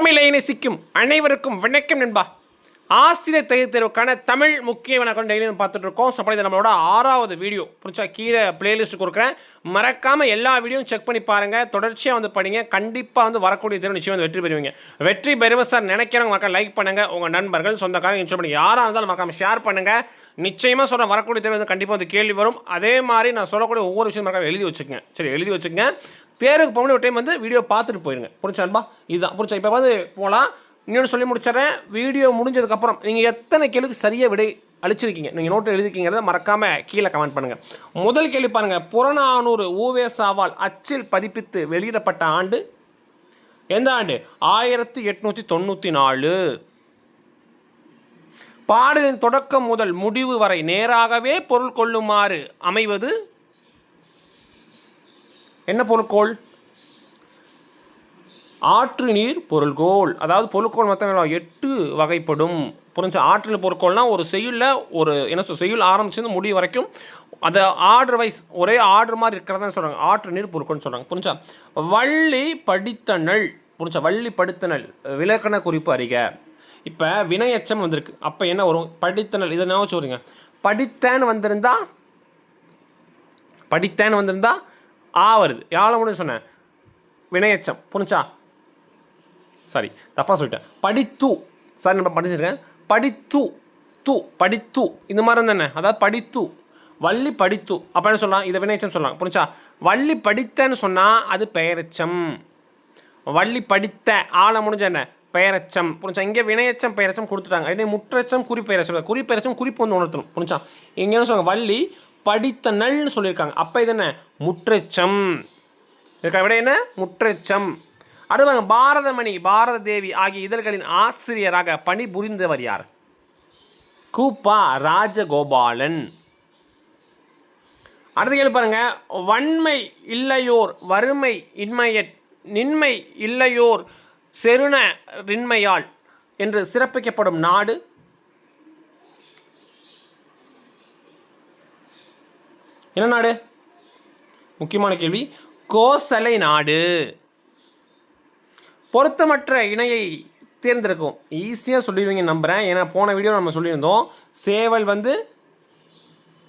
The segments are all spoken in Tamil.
தமிழை நேசிக்கும் அனைவருக்கும் வணக்கம் நண்பா. ஆசிரியர் தகுதி தேர்வுக்கான தமிழ் முக்கிய கொண்ட டெய்லியும் பார்த்துட்டு இருக்கோம் ஸோ இது நம்மளோட ஆறாவது வீடியோ. பிடிச்சா கீழே பிளேலிஸ்ட் கொடுக்குறேன். மறக்காமல் எல்லா வீடியோவும் செக் பண்ணி பாருங்கள் தொடர்ச்சியாக வந்து படிங்க. கண்டிப்பாக வந்து வரக்கூடிய தேர்வு நிச்சயம் வந்து வெற்றி பெறுவீங்க. வெற்றி பெறுவேன் சார் நினைக்கிறவங்க மறக்காம லைக் பண்ணுங்கள் உங்கள் நண்பர்கள் சொந்தக்காரங்க இன்ஸ்டால் பண்ணி யாராக இருந்தாலும் மறக்காமல் ஷேர் பண்ணுங்கள் நிச்சயமாக சொல்கிறேன் வரக்கூடிய தேர்வு கண்டிப்பாக வந்து கேள்வி வரும். அதே மாதிரி நான் சொல்லக்கூடிய ஒவ்வொரு விஷயம் மறக்காம எழுதி வச்சுக்கங்க. சரி எழுதி வச்சுக்கங்க. தேர்வுக்கு போகணும் ஒரு டைம் வந்து வீடியோ பார்த்துட்டு போயிருங்க. புரிச்சா அன்பா இதுதான். புரிச்சா இப்போ வந்து போகலாம் இன்னொன்று சொல்லி முடிச்சிடறேன். வீடியோ முடிஞ்சதுக்கப்புறம் நீங்கள் எத்தனை கேள்விக்கு சரியாக விடை அழிச்சிருக்கீங்க நீங்கள் நோட்டு எழுதிருக்கீங்கிறத மறக்காமல் கீழே கமெண்ட் பண்ணுங்கள் முதல் கேள்வி பாருங்கள் புறநானூறு ஊவேசாவால் அச்சில் பதிப்பித்து வெளியிடப்பட்ட ஆண்டு? எந்த ஆண்டு? ஆயிரத்தி எட்நூற்றி தொண்ணூற்றி நாலு. பாடலின் தொடக்கம் முதல் முடிவு வரை நேராகவே பொருள் கொள்ளுமாறு அமைவது? என்ன பொருட்கோள் ஆற்று நீர் பொருள்கோள். அதாவது பொருட்கோள் மொத்தம் எட்டு வகைப்படும். புரிஞ்சு? ஆற்றில் பொருட்கோள்னால் ஒரு செய்யுளில் ஒரு என்ன சொல் செய்யுள் ஆரம்பிச்சிருந்து முடிவு வரைக்கும் அந்த ஆர்டர் வைஸ் ஒரே ஆர்டர் மாதிரி இருக்கிறதா சொல்கிறாங்க ஆற்று நீர் பொருட்கள்னு சொல்கிறாங்க புரிஞ்சா? வள்ளி படித்தனல் புரிஞ்சா? வள்ளி படுத்தனள். விலக்கண குறிப்பு அறிக. இப்போ வினையச்சம் வந்திருக்கு. அப்போ என்ன வரும்? படித்தனல் இதை நான் வச்சுக்கிறீங்க படித்தேன்னு வந்திருந்தா படித்தேன்னு வந்திருந்தா ஆ வருது. யாழ முடியும் சொன்னேன்? வினையச்சம் புரிஞ்சா? சாரி தப்பாக சொல்லிட்டேன். படித்து சாரி நம்ம படிச்சிருக்கேன். படித்து து படித்து. இந்த மாதிரி தானே அதாவது படித்து. வள்ளி படித்து. அப்போ என்ன சொல்லலாம்? இதை வினையச்சம் சொல்லலாம். புரிஞ்சா? வள்ளி படித்தேன்னு சொன்னால் அது பெயரச்சம். வள்ளி படித்த ஆளை முடிஞ்ச என்ன? பெயரச்சம் புரிஞ்சா இங்கே வினையச்சம் பெயரச்சம் கொடுத்துட்டாங்க. இதே முற்றச்சம் குறிப்பெயரச்சம். குறிப்பெயரச்சம் குறிப்பு வந்து உணர்த்தணும். புரிஞ்சா இங்கே என்ன சொல்லுவாங்க? வள்ளி படித்த நல்னு சொல்லியிருக்காங்க. அப்போ இது என்ன? முற்றச்சம். இதுக்கு விட என்ன? முற்றச்சம். அடுத்தவங்க பாரதமணி பாரத தேவி ஆகிய இதழ்களின் ஆசிரியராக பணிபுரிந்தவர் யார்? கூப்பா ராஜகோபாலன். அடுத்து கேள்வி பாருங்க வன்மை இல்லையோர் வறுமை இன்மையற் நின்மை இல்லையோர் செருண ரின்மையால் என்று சிறப்பிக்கப்படும் நாடு. என்ன நாடு? முக்கியமான கேள்வி. கோசலை நாடு. பொருத்தமற்ற இணையை தேர்ந்தெடுக்கும். ஈஸியாக சொல்லிடுவீங்க நம்புகிறேன் ஏன்னா போன வீடியோ நம்ம சொல்லியிருந்தோம். சேவல் வந்து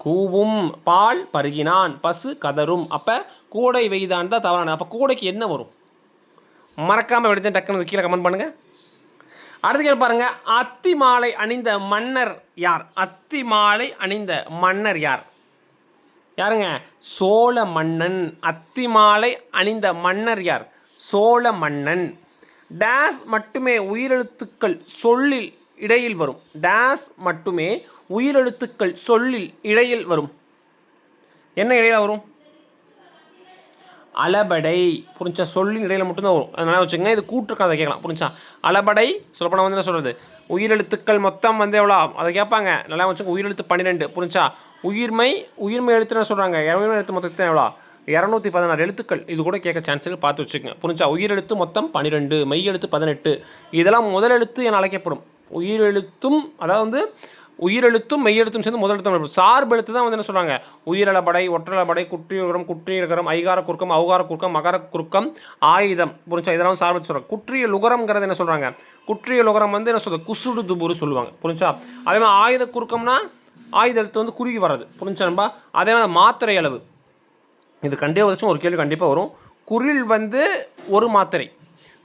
கூவும் பால் பருகினான் பசு கதரும். அப்போ கூடை வெய்தான் தான் தவறான அப்போ கூடைக்கு என்ன வரும்? மறக்காமல் எடுத்து டக்குன்னு கீழே கமெண்ட் பண்ணுங்கள் அடுத்து கேள்வி பாருங்க. அத்தி மாலை அணிந்த மன்னர் யார்? அத்தி மாலை அணிந்த மன்னர் யார்? யாருங்க? சோழ மன்னன். அத்தி மாலை அணிந்த மன்னர் யார்? சோழ மன்னன். டேஸ் மட்டுமே உயிரெழுத்துக்கள் சொல்லில் இடையில் வரும். டேஸ் மட்டுமே உயிரெழுத்துக்கள் சொல்லில் இடையில் வரும். என்ன இடையில் வரும்? அலபடை புரிஞ்சா? சொல்லின் இடையில மட்டும்தான் வரும். அதனால வச்சுக்கோங்க இது கூட்டுருக்காதை கேட்கலாம் புரிஞ்சா? அலபடை சொல்லப்போனால் வந்து என்ன சொல்கிறது உயிரெழுத்துக்கள் மொத்தம் வந்து எவ்வளோ அதை கேட்பாங்க. நல்லா வச்சுக்கோங்க உயிரெழுத்து பன்னிரெண்டு புரிஞ்சா? உயிர்மை உயிர்மை எழுத்துன்னு சொல்கிறாங்க இரநூறு எழுத்து மொத்தத்தை எவ்வளோ இரநூத்தி பதினாறு எழுத்துக்கள். இது கூட கேட்க சான்ஸ் பார்த்து வச்சுக்கோங்க புரிஞ்சா? உயிரெழுத்து மொத்தம் பன்னிரெண்டு மெய் எழுத்து பதினெட்டு. இதெல்லாம் முதல் எழுத்து என அழைக்கப்படும். உயிரெழுத்தும் அதாவது வந்து உயிரெழுத்தும் மெய்யெழுத்தும் சேர்ந்து முதலெழுத்தும் சார்பு எழுத்து தான் வந்து என்ன சொல்கிறாங்க உயிரளபடை ஒற்றளபடை குற்றியுகரம் குற்றியகரம் ஐகார குறுக்கம் அவுகார குறுக்கம் மகர குறுக்கம் ஆயுதம். புரிஞ்சா இதெல்லாம் சார்பு சொல்கிறாங்க குற்றிய லுகரம்ங்கிறது என்ன சொல்கிறாங்க குற்றிய லுகரம் வந்து என்ன சொல்கிறது குசுடு துபுரு சொல்லுவாங்க. புரிஞ்சா? அதே மாதிரி ஆயுத குறுக்கம்னா ஆயுத எழுத்து வந்து குறுகி வர்றது. புரிஞ்சா நண்பா? அதே மாதிரி மாத்திரை அளவு. இது கண்டிப்பாக வச்சும் ஒரு கேள்வி கண்டிப்பாக வரும். குரில் வந்து ஒரு மாத்திரை.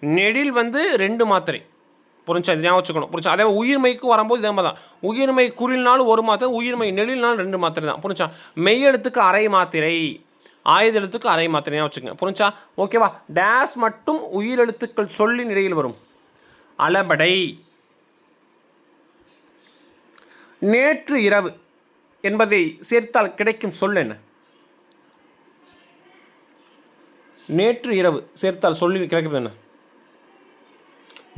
நெடில் வந்து ரெண்டு மாத்திரை. புரிஞ்சா இது ஞாபகம் வச்சுக்கணும். புரிஞ்சா? அதே மாதிரி உயிர்மைக்கு வரும்போது இதே மாதிரி தான் உயிர்மை குறில்னாலும் ஒரு மாத்திரை உயிர்மை நெழில்னாலும் ரெண்டு மாத்திரை தான். புரிஞ்சா? மெய்யெழுத்துக்கு அரை மாத்திரை ஆயுத எழுத்துக்கு அரை மாத்திரையாக வச்சுக்கோங்க. புரிஞ்சா? ஓகேவா டேஸ் மட்டும் உயிரெழுத்துக்கள் சொல்லின் இடையில் வரும். அளபடை. நேற்று இரவு என்பதை சேர்த்தால் கிடைக்கும் சொல் என்ன? நேற்று இரவு சேர்த்தால் சொல்லி கிடைக்கும் என்ன?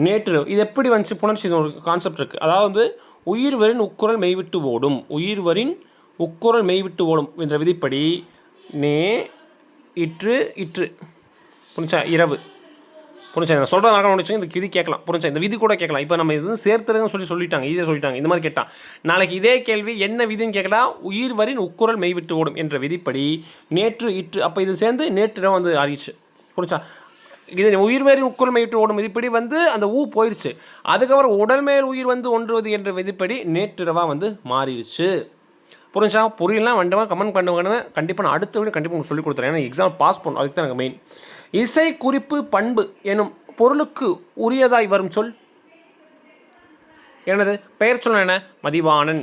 நேற்று இது எப்படி வந்துச்சு புணர்ச்சி ஒரு கான்செப்ட் இருக்குது அதாவது உயிர்வரின் உக்குரல் மெய்விட்டு ஓடும். உயிர்வரின் உக்குரல் மெய்விட்டு ஓடும் என்ற விதிப்படி நே இற்று இற்று. புரிஞ்சா? இரவு. புரிஞ்சா? நான் சொல்கிற வழக்கம் முடிச்சு இந்த விதி கேட்கலாம். புரிஞ்சா? இந்த விதி கூட கேட்கலாம். இப்போ நம்ம இது சேர்த்துறதுன்னு சொல்லி சொல்லிட்டாங்க. ஈஸியாக சொல்லிட்டாங்க. இந்த மாதிரி கேட்டான். நாளைக்கு இதே கேள்வி என்ன விதின்னு கேட்கலாம் உயிர் வரின் உக்குரல் மெய்விட்டு ஓடும் என்ற விதிப்படி நேற்று இற்று. அப்போ இது சேர்ந்து நேற்று இரவு வந்து ஆயிடுச்சு புரிஞ்சா? இது உயிர் மேல் உக்குள் விட்டு ஓடும் விதிப்படி வந்து அந்த ஊ போயிடுச்சு அதுக்கப்புறம் உடல் மேல் உயிர் வந்து ஒன்றுவது என்ற விதிப்படி நேற்றிரவா வந்து மாறிடுச்சு. புரிஞ்சா புரியலாம் வேண்டாமா? கமெண்ட் பண்ணுவாங்க கண்டிப்பாக நான் அடுத்த வீடு கண்டிப்பாக உங்களுக்கு சொல்லிக் கொடுத்துறேன். ஏன்னா எக்ஸாம் பாஸ் பண்ணும் அதுக்கு தான் எனக்கு மெயின் இசை குறிப்பு பண்பு எனும் பொருளுக்கு உரியதாய் வரும் சொல். எனது பெயர் சொல்ல என்ன? மதிவாணன்.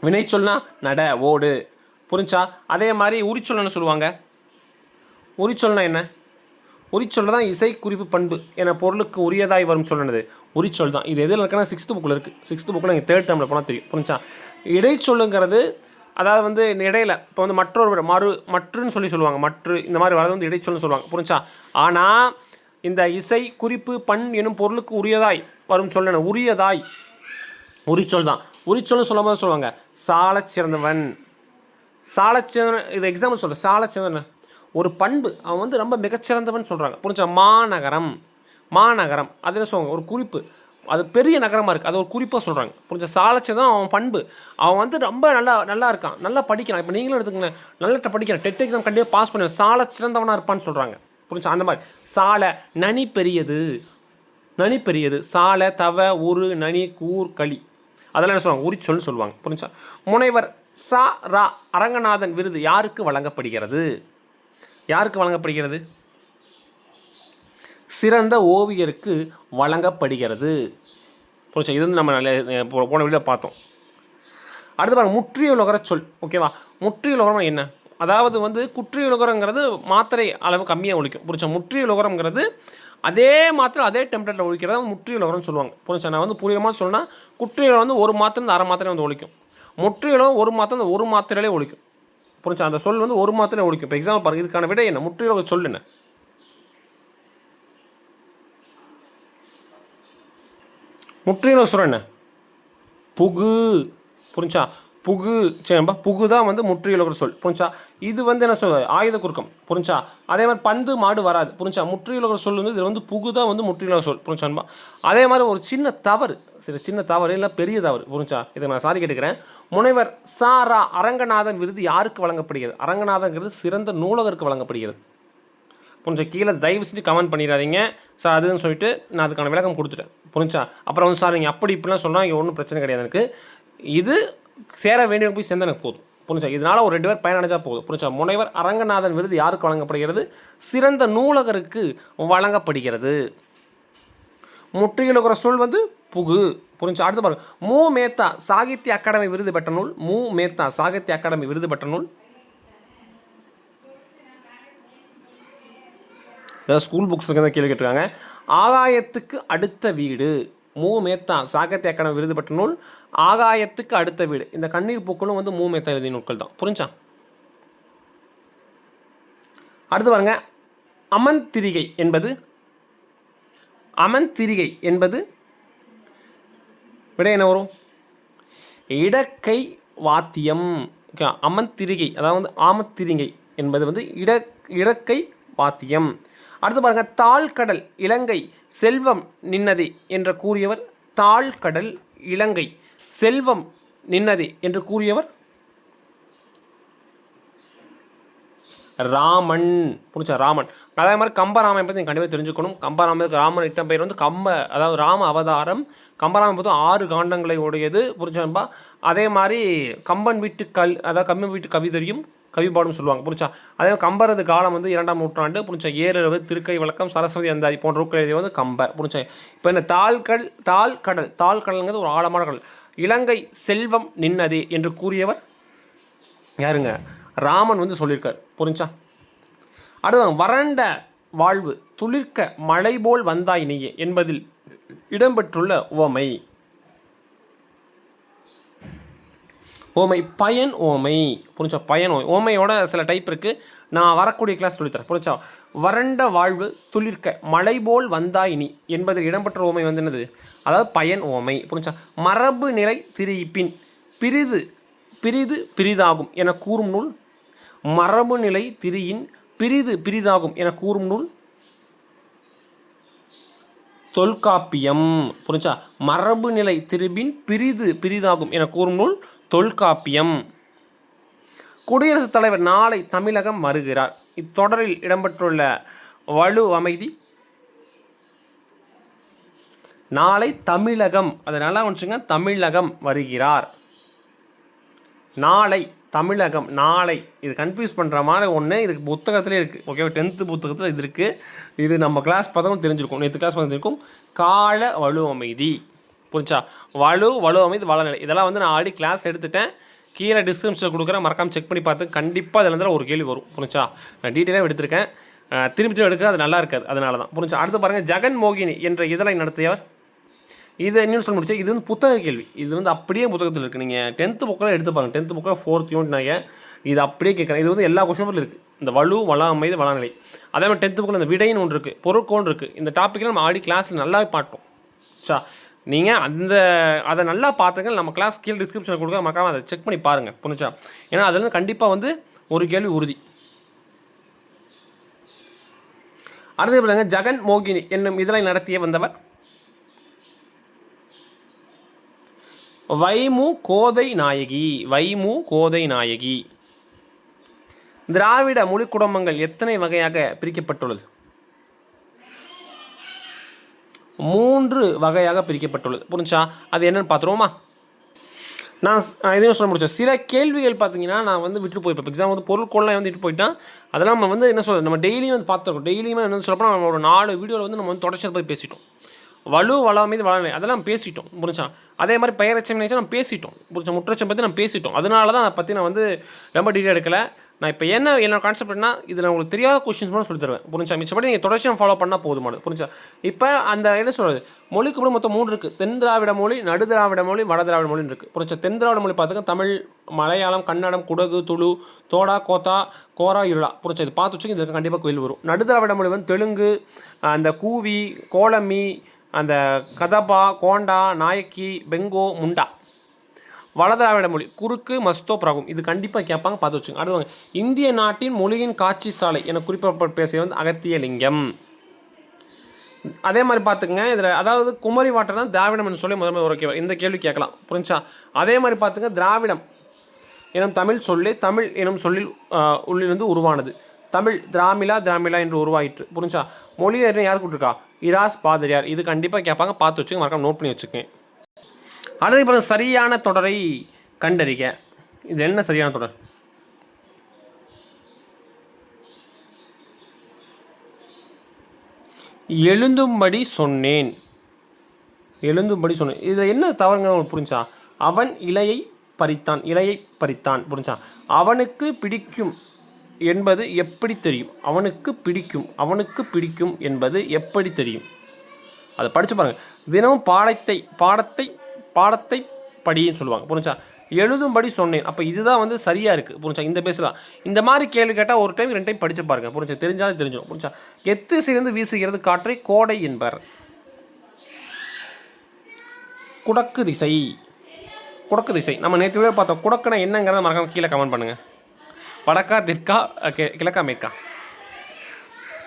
வினை சொல்னா நட ஓடு. புரிஞ்சா அதே மாதிரி உரிச்சொல் சொல்லுவாங்க. உரிச்சொல்னா என்ன? உரிச்சொல் தான் இசை குறிப்பு பண்பு என பொருளுக்கு உரியதாய் வரும் சொன்னது உரிச்சொல் தான். இது எதில் இருக்குன்னா சிக்ஸ்த்து புக்கில் இருக்குது சிக்ஸ்த் புக்கில் நீங்கள் தேர்ட் டைமில் போனால் தெரியும். புரிஞ்சா இடைச்சொல்லுங்கிறது அதாவது வந்து இடையில இப்போ வந்து மற்றொரு மறு மற்றுன்னு சொல்லி சொல்லுவாங்க. மற்று இந்த மாதிரி வரது வந்து இடைச்சொல்னு சொல்லுவாங்க. புரிஞ்சா ஆனால் இந்த இசை குறிப்பு பண் எனும் பொருளுக்கு உரியதாய் வரும் சொல்லணும் உரியதாய். உரிச்சொல் தான். உரிச்சொல்னு சொல்லும்போது சொல்லுவாங்க சாலச் சிறந்தவன் இது எக்ஸாம்பிள் சொல்கிறேன் சாலச்சிறந்தவன். ஒரு பண்பு. அவன் வந்து ரொம்ப மிகச்சிறந்தவன் சொல்கிறாங்க புரிஞ்சா மாநகரம். மாநகரம். அது என்ன சொல்லுவாங்க? ஒரு குறிப்பு. அது பெரிய நகரமாக இருக்குது அது ஒரு குறிப்பாக சொல்கிறாங்க புரிஞ்ச சாலச்சிறந்தவன் அவன் பண்பு. அவன் வந்து ரொம்ப நல்லா நல்லா இருக்கான். நல்லா படிக்கிறான். இப்போ நீங்களும் எடுத்துக்கங்க நல்லா படிக்கிறான். டெட் எக்ஸாம் கண்டிப்பாக பாஸ் பண்ணுவேன் சாலை சிறந்தவனாக இருப்பான்னு சொல்கிறாங்க புரிஞ்சா அந்த மாதிரி. சாலை நனி பெரியது. நனி பெரியது. சாலை தவ ஒரு நனி கூர் களி. அதெல்லாம் என்ன சொல்லுவாங்க? உரிச்சொல்னு சொல்லுவாங்க. புரிஞ்சா முனைவர் சா ரா அரங்கநாதன் விருது யாருக்கு வழங்கப்படுகிறது? யாருக்கு வழங்கப்படுகிறது? சிறந்த ஓவியருக்கு வழங்கப்படுகிறது. புரிச்சா இது வந்து நம்ம நல்ல போன வீடியோ பார்த்தோம். அடுத்து பாருங்க முற்றியுலகர சொல் ஓகேவா? முற்றியுலகரம் என்ன? அதாவது வந்து குற்றியுலகரங்கிறது மாத்திரை அளவு கம்மியாக ஒழிக்கும். புரிச்சா முற்றியுலகரம்ங்கிறது அதே மாத்திரை அதே டெம்ப்ளேட்டில் ஒழிக்கிறத முற்றியுலகரம்னு சொல்லுவாங்க. புரிச்சா நான் வந்து புரியமாக சொன்னால் குற்றியுலகம் வந்து ஒரு மாத்திரை அரை மாத்திரை வந்து ஒழிக்கும். முற்றியுலகம் ஒரு மாத்திரை இந்த ஒரு மாத்திரையிலே ஒழிக்கும். புரிஞ்சா? அந்த சொல் வந்து ஒரு மாதத்தில் ஒழிக்கும். இப்போ எக்ஸாம்பிள் பாருங்க இதுக்கான விட என்ன? முற்றிலும் சொல் என்ன? முற்றிலும் சொல் என்ன? புகு. புரிஞ்சா? புகு சரிப்பா புகு தான் வந்து முற்றியுலகிற சொல். புரிஞ்சா? இது வந்து என்ன சொல் ஆயுத குறுக்கம். புரிஞ்சா? அதே மாதிரி பந்து மாடு வராது. புரிஞ்சா? முற்றியுலகிற சொல் வந்து இதில் வந்து புகு தான் வந்து முற்றியுலக சொல். புரிஞ்சான்பா அதே மாதிரி ஒரு சின்ன தவறு. சரி சின்ன தவறு இல்லை பெரிய தவறு. புரிஞ்சா? இதை நான் சாரி கேட்டுக்கிறேன். முனைவர் சாரா அரங்கநாதன் விருது யாருக்கு வழங்கப்படுகிறது? அரங்கநாதங்கிறது சிறந்த நூலகருக்கு வழங்கப்படுகிறது. கொஞ்சம் கீழே தயவு செஞ்சு கமெண்ட் பண்ணிடாதீங்க. சார் அதுன்னு சொல்லிட்டு நான் அதுக்கான விளக்கம் கொடுத்துட்டேன். புரிஞ்சா? அப்புறம் வந்து சார் நீங்கள் அப்படி இப்படிலாம் சொன்னால் இங்கே ஒன்றும் பிரச்சனை கிடையாது எனக்கு. இது சேர வேண்டியவங்க போய் சேர்ந்தனுக்கு எனக்கு போதும். புரிஞ்சா? இதனால் ஒரு ரெண்டு பேர் பயனடைஞ்சா போதும். புரிஞ்சா? முனைவர் அரங்கநாதன் விருது யாருக்கு வழங்கப்படுகிறது? சிறந்த நூலகருக்கு வழங்கப்படுகிறது. முற்றியுலகிற சொல் வந்து புகு. புரிஞ்சா? அடுத்து பாருங்க. மு. மேத்தா சாகித்ய அகாடமி விருது பெற்ற நூல் மு. மேத்தா சாகித்ய அகாடமி விருது பெற்ற நூல். ஸ்கூல் புக்ஸ் கேள்வி கேட்டிருக்காங்க. ஆகாயத்துக்கு அடுத்த வீடு. மூ மேத்தா சாகித்ய அகாடமி விருது பெற்ற நூல் ஆகாயத்துக்கு அடுத்த வீடு. இந்த கண்ணீர் பூக்களும் வந்து மூ மேத்தா எழுதிய நூல்கள் தான் புரிஞ்சா? அடுத்து பாருங்க. அமந்திரிகை என்பது அமன்திரிகை என்பது விட என்ன வரும்? இடக்கை வாத்தியம். அமந்திரிகை அதாவது வந்து ஆமத்திரிகை என்பது வந்து இட இடக்கை வாத்தியம். அடுத்து பாருங்க தாழ்கடல் இலங்கை செல்வம் நின்னதே என்று கூறியவர் தாழ்கடல் இலங்கை செல்வம் நின்னதே என்று கூறியவர் ராமன். புரிச்சா ராமன். அதே மாதிரி கம்பராமன் பற்றி நீங்கள் கண்டிப்பாக தெரிஞ்சுக்கணும். கம்பராமனுக்கு ராமன் இட்ட பெயர் வந்து கம்ப அதாவது ராம அவதாரம். கம்பராமன் பார்த்தா ஆறு காண்டங்களை உடையது புரிச்சான்பா அதே மாதிரி கம்பன் வீட்டு கல் அதாவது கம்பன் வீட்டு கவிதையும் கவிப்பாடும் சொல்லுவாங்க. புரிச்சா அதே கம்பரது காலம் வந்து இரண்டாம் நூற்றாண்டு புரிச்சா ஏறவு திருக்கை வழக்கம் சரஸ்வதி அந்தாதி போன்ற நூல்கள் வந்து கம்பர் புரிச்சா இப்போ இந்த தாழ்கடல் தாள் கடல் தாள் கடல்ங்கிறது ஒரு ஆழமான கடல். இலங்கை செல்வம் நின்னதே என்று கூறியவர் யாருங்க? ராமன் வந்து சொல்லியிருக்கார் புரிஞ்சா? அடுத்த வறண்ட வாழ்வு துளிர்க்க மழை போல் வந்தாய் நீயே என்பதில் இடம்பெற்றுள்ள உவமை. ஓமை பயன் ஓமை. புரிஞ்சா? பயன் ஓமை. ஓமையோட சில டைப் இருக்குது நான் வரக்கூடிய கிளாஸ் சொல்லித்தரேன் புரிஞ்சா? வறண்ட வாழ்வு துளிர்க்க மழை போல் வந்தாய் நீ என்பதில் இடம்பெற்ற ஓமை வந்து என்னது? அதாவது பயன் ஓமை. புரிஞ்சா? மரபு நிலை திரிப்பின் பிரிது பிரிது பிரிதாகும் என கூறும் நூல். மரபு நிலை திரியின் பிரிது பிரிதாகும் என கூறும் நூல். தொல்காப்பியம். புரிஞ்சா? மரபு நிலை திருபின் பிரிது பிரிதாகும் என கூறும் நூல். தொல்காப்பியம். குடியரசுத் தலைவர் நாளை தமிழகம் வருகிறார். இத்தொடரில் இடம்பெற்றுள்ள வலு அமைதி நாளை தமிழகம் அதை நல்லா வந்துச்சுங்க தமிழகம் வருகிறார். நாளை தமிழகம் நாளை இது கன்ஃபியூஸ் பண்ணுற மாதிரி ஒன்று இதுக்கு புத்தகத்துலேயே இருக்குது ஓகே டென்த்து புத்தகத்தில் இது இருக்குது இது நம்ம கிளாஸ் பார்த்தோம் தெரிஞ்சிருக்கும். நேற்று கிளாஸ் தெரிஞ்சிருக்கும். கால வலு அமைதி. புரிஞ்சா? வலு வலு அமைந்து வளநிலை இதெல்லாம் வந்து நான் ஆல்ரெடி கிளாஸ் எடுத்துட்டேன். கீழே டிஸ்கிரிப்ஷனில் கொடுக்குறேன். மறக்காமல் செக் பண்ணி பார்த்து கண்டிப்பாக அதில் இருந்தால் ஒரு கேள்வி வரும். புரிஞ்சா நான் டீட்டெயிலாக எடுத்திருக்கேன். திரும்பி எடுக்க அது நல்லா இருக்காது. அதனால தான் புரிஞ்சா அடுத்து பாருங்கள் ஜெகன் மோகினி என்ற இதழை நடத்தியவர். இது இன்னும் சொல்ல முடிச்சு? இது வந்து புத்தக கேள்வி. இது வந்து அப்படியே புத்தகத்தில் இருக்குது நீங்கள் டென்த்து புக்கில் எடுத்து பாருங்கள் டென்த்து புக்கில் ஃபோர்த் யூனிட்னாங்க இது அப்படியே கேட்குறேன். இது வந்து எல்லா கொஸ்டினும் இருக்குது இந்த வலு வள வளநிலை அதே மாதிரி டென்த்து புக்கில் இந்த விடைன்னு ஒன்று இருக்குது பொருட்கோன் இருக்குது இந்த டாப்பிக்கில் நம்ம ஆடி கிளாஸில் நல்லாவே பார்த்தோம் சா நீங்கள் அந்த அதை நல்லா பார்த்துங்க நம்ம கிளாஸ் கீழே டிஸ்கிரிப்ஷனில் கொடுக்க மறக்காம அதை செக் பண்ணி பாருங்கள் புரிஞ்சா ஏன்னா அதுலேருந்து கண்டிப்பாக வந்து ஒரு கேள்வி உறுதி. அடுத்து பாருங்க ஜெகன் மோகினி என்னும் இதழை நடத்திய வந்தவர். வைமு கோதை நாயகி வைமு கோதை நாயகி. திராவிட மொழி குடும்பங்கள் எத்தனை வகையாக பிரிக்கப்பட்டுள்ளது? மூன்று வகையாக பிரிக்கப்பட்டுள்ளது. புரிஞ்சா அது என்னன்னு பார்த்துருவோமா? நான் ஸ்- இதையும் சொல்ல முடிச்சேன் சில கேள்விகள் பார்த்தீங்கன்னா நான் வந்து விட்டு போயிருப்பேன். எக்ஸாம் வந்து பொருட்கொள்ளலாம் வந்து விட்டு போயிட்டேன் அதெல்லாம் நம்ம வந்து என்ன சொல்கிறது நம்ம டெய்லியும் வந்து பார்த்துருக்கோம். டெய்லியுமே என்ன சொல்லப்போனால் நம்ம ஒரு நாலு வீடியோவில் வந்து நம்ம வந்து தொடர்ச்சியாக போய் பேசிட்டோம். வலு வளம் மீது வளநிலை அதெல்லாம் பேசிட்டோம். புரிஞ்சா அதே மாதிரி பெயரச்சம் நினைச்சா நம்ம பேசிட்டோம். புரிஞ்சா முற்றச்சம் பற்றி நம்ம பேசிட்டோம். அதனால தான் அதை பற்றி நான் வந்து ரொம்ப டீட்டெயில் எடுக்கலை. நான் இப்போ என்ன என்னோட கான்செப்ட்னா இதில் உங்களுக்கு தெரியாத கொஸ்டின்ஸ் மட்டும் சொல்லி தருவேன். புரிஞ்சா மிச்சப்படி நீங்கள் தொடர்ச்சியாக ஃபாலோ பண்ணால் போதுமானது. புரிஞ்சா இப்போ அந்த என்ன சொல்கிறது மொழிக்கு கூட மொத்தம் மூணு இருக்குது தென் திராவிட மொழி நடு திராவிட மொழி வட திராவிட மொழின்னு இருக்குது புரிஞ்சா தென் திராவிட மொழி பார்த்துக்க தமிழ் மலையாளம் கன்னடம் குடகு துளு தோடா கோத்தா கோரா இருளா. புரிஞ்சா இது பார்த்து வச்சுக்கோங்க இதுக்கு கண்டிப்பாக கோயில் வரும். நடு திராவிட மொழி வந்து தெலுங்கு அந்த கூவி கோலமி அந்த கதபா கோண்டா நாயக்கி பெங்கோ முண்டா. வடதிராவிட மொழி. குறுக்கு மஸ்தோ பிரகும். இது கண்டிப்பாக கேட்பாங்க பார்த்து வச்சுங்க அடுத்தவங்க இந்திய நாட்டின் மொழியின் காட்சி சாலை என குறிப்பிடப்பட்ட பேசிய வந்து அகத்தியலிங்கம். அதே மாதிரி பார்த்துங்க இதில் அதாவது குமரி வாட்டர் தான் திராவிடம் சொல்லி முதல்ல ஒரு கேள்வி இந்த கேள்வி கேட்கலாம். புரிஞ்சா அதே மாதிரி பார்த்துங்க திராவிடம் எனும் தமிழ் சொல்லி தமிழ் எனும் சொல்லில் உள்ளிருந்து உருவானது. தமிழ் திராமிலா திராமிலா என்று உருவாயிற்று. புரிஞ்சா மொழியை யார் கூட்டிருக்கா இராஸ் பாதிரியார். இது கண்டிப்பாக கேட்பாங்க பார்த்து வச்சுங்க மறக்காம நோட் பண்ணி வச்சுக்கேன் அடுத்து இப்போ சரியான தொடரை கண்டறிக. இது என்ன சரியான தொடர்? எழுந்தும்படி சொன்னேன். எழுந்தும்படி சொன்னேன். இதில் என்ன தவறுங்க உங்களுக்கு புரிஞ்சா? அவன் இலையை பறித்தான். இலையை பறித்தான். புரிஞ்சா? அவனுக்கு பிடிக்கும் என்பது எப்படி தெரியும்? அவனுக்கு பிடிக்கும். அவனுக்கு பிடிக்கும் என்பது எப்படி தெரியும்? அதை படித்து பாருங்கள் தினமும் பாடத்தை பாடத்தை பாடத்தை படின்னு சொல்லுவாங்க புரிஞ்சா எழுதும்படி சொன்னேன். அப்போ இதுதான் வந்து சரியாக இருக்குது புரிஞ்சா இந்த பேசலாம் இந்த மாதிரி கேள்வி கேட்டால் ஒரு டைம் ரெண்டு டைம் படிச்சு பாருங்க புரிஞ்சா தெரிஞ்சாலும் தெரிஞ்சிடும் புரிஞ்சா எத்து சேர்ந்து வீசுகிறது காற்றை கோடை என்பர். குடக்கு திசை. குடக்கு திசை. நம்ம நேற்று பார்த்தோம் குடக்குனா என்னங்கிறத மறக்காம கீழே கமெண்ட் பண்ணுங்கள் வடக்கா தெற்கா கிழக்கா மேற்கா.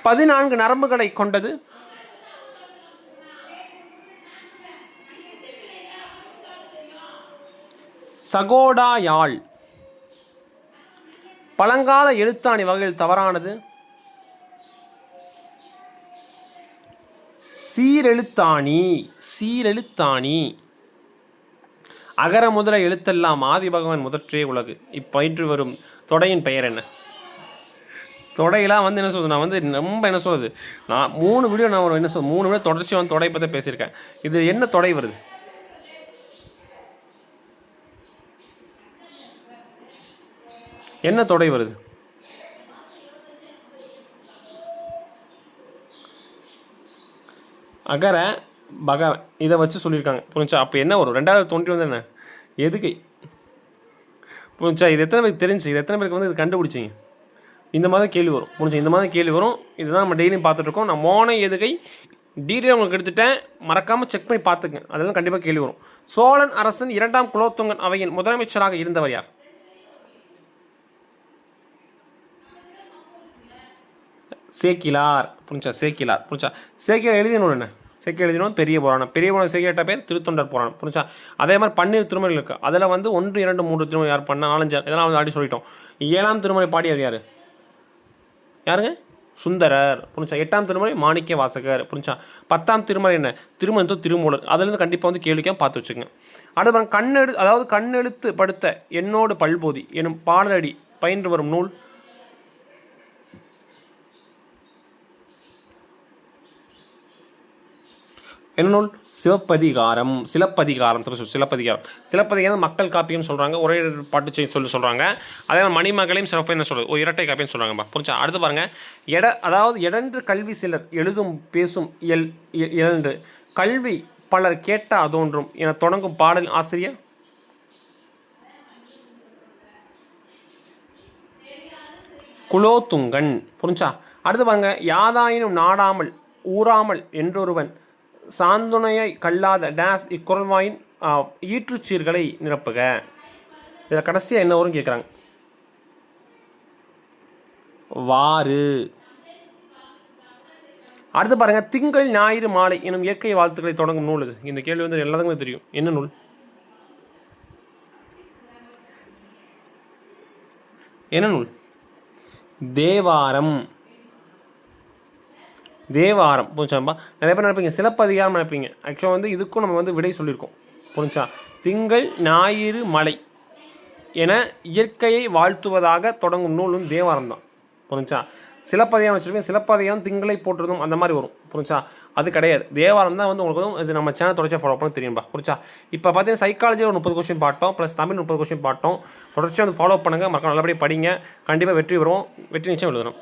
பதினான்கு நரம்புகளை கொண்டது சகோடா யாழ் பழங்கால எழுத்தாணி வகையில் தவறானது. சீரெழுத்தாணி சீரெழுத்தாணி. அகர முதல எழுத்தெல்லாம் ஆதி பகவான் முதற்றே உலகு. இப்பயிற்று வரும் தொடையின் பெயர் என்ன? தொடையெல்லாம் வந்து என்ன சொல்றது? நான் வந்து ரொம்ப என்ன சொல்றது? நான் மூணு வீடியோ நான் என்ன சொல் மூணு வீடியோ தொடர்ச்சி வந்து தொடை பற்றி பேசியிருக்கேன். இது என்ன தொடை வருது? என்ன தொடை வருது? அகர பக இதை வச்சு சொல்லியிருக்காங்க. புரிஞ்சா? அப்போ என்ன வரும்? ரெண்டாயிரத்தி தொண்ணூற்றி வந்து என்ன? எதுகை. புரிஞ்சா? இது எத்தனை பேருக்கு தெரிஞ்சு? இது எத்தனை பேருக்கு வந்து இது கண்டுபிடிச்சிங்க? இந்த மாதிரி கேள்வி வரும். புரிஞ்சு? இந்த மாதிரி கேள்வி வரும். இதுதான் நம்ம டெய்லியும் பார்த்துட்ருக்கோம் நான் மோனை எதுகை டீட்டெயில் உங்களுக்கு எடுத்துட்டேன். மறக்காமல் செக் பண்ணி பார்த்துக்கங்க. அதெல்லாம் கண்டிப்பாக கேள்வி வரும். சோழன் அரசன் இரண்டாம் குலோத்துங்கன் அவையின் முதலமைச்சராக இருந்தவர் யார்? சேக்கிலார். புரிஞ்சா சேக்கிலார். புரிஞ்சா சேக்கிலார் எழுதிய நூல் என்ன? சேக்கிலார் எழுதிய நூல் பெரிய புராணம். பெரிய புராணம் சேக்கிட்ட பேர் திருத்தொண்டர் புராணம். புரிஞ்சா அதே மாதிரி பன்னீர் திருமணம் இருக்குது அதில் வந்து ஒன்று இரண்டு மூன்று திருமணம் யார் பண்ண? நாலஞ்சு இதெல்லாம் வந்து ஆடி சொல்லிட்டோம். ஏழாம் திருமலை பாடியவர் யார்? யாருங்க? சுந்தரர். புரிஞ்சா எட்டாம் திருமலை மாணிக்க வாசகர். புரிஞ்சா பத்தாம் திருமலை என்ன? திருமணத்தோ திருமூலர். அதுலேருந்து கண்டிப்பாக வந்து கேள்விக்காக பார்த்து வச்சுங்க அடுத்து கண்ணெழு அதாவது கண்ணெழுத்து படுத்த என்னோடு பல்போதி எனும் பாடலடி பயின்று வரும் நூல் என்ன நூல்? சிவப்பதிகாரம். சிலப்பதிகாரம். சிலப்பதிகாரம். சிலப்பதிகாரம் மக்கள் காப்பியம்னு சொல்கிறாங்க ஒரே பாட்டு செய் சொல்லி சொல்கிறாங்க அதே மாதிரி மணிமகளையும் சிறப்பு என்ன சொல்லுது ஒரு இரட்டை காப்பின்னு சொல்கிறாங்கப்பா புரிஞ்சா? அடுத்து பாருங்கள் எட அதாவது எடன்று கல்வி சிலர் எழுதும் பேசும் எல் இய- கல்வி பலர் கேட்ட அதோன்றும் என தொடங்கும் பாடல் ஆசிரியர்? குலோத்துங்கன். புரிஞ்சா? அடுத்து பாருங்க. யாதாயினும் நாடாமல் ஊறாமல் என்றொருவன் சாந்துணையை கல்லாத டேஸ் இக்குரல்வாயின் ஈற்றுச்சீர்களை நிரப்புக. இதில் கடைசியாக என்ன வரும் கேட்குறாங்க வாறு. அடுத்து பாருங்கள் திங்கள் ஞாயிறு மாலை எனும் இயற்கை வாழ்த்துக்களை தொடங்கும் நூல். இது இந்த கேள்வி வந்து எல்லாத்துக்குமே தெரியும். என்ன நூல்? என்ன நூல்? தேவாரம். தேவாரம் புரிஞ்சாம்பா நிறைய பேர் நினைப்பீங்க சிலப்பதிகாரம் நினைப்பீங்க. ஆக்சுவலாக வந்து இதுக்கும் நம்ம வந்து விடை சொல்லியிருக்கோம். புரிஞ்சா திங்கள் ஞாயிறு மலை என இயற்கையை வாழ்த்துவதாக தொடங்கும் நூலும் தேவாரம் தான். புரிஞ்சா சிலப்பதிகாரம் வச்சுருப்பேன் சிலப்பதிகாரம் திங்களை போட்டுறதும் அந்த மாதிரி வரும். புரிஞ்சா அது கிடையாது. தேவாரம் தான் வந்து உங்களுக்கு வந்து இது நம்ம சேனல் தொடர்ச்சியாக ஃபாலோ பண்ண தெரியும்பா. புரிச்சா இப்போ பார்த்தீங்கன்னா சைக்காலஜியில் ஒரு முப்பது கொஸ்டின் பாட்டோம் ப்ளஸ் தமிழ் முப்பது கொஸ்டின் பாட்டோம். தொடர்ச்சியாக வந்து ஃபாலோ பண்ணுங்கள் மக்கள் நல்லபடியாக படிங்க. கண்டிப்பாக வெற்றி வரும் வெற்றி நிச்சயம் எழுதணும்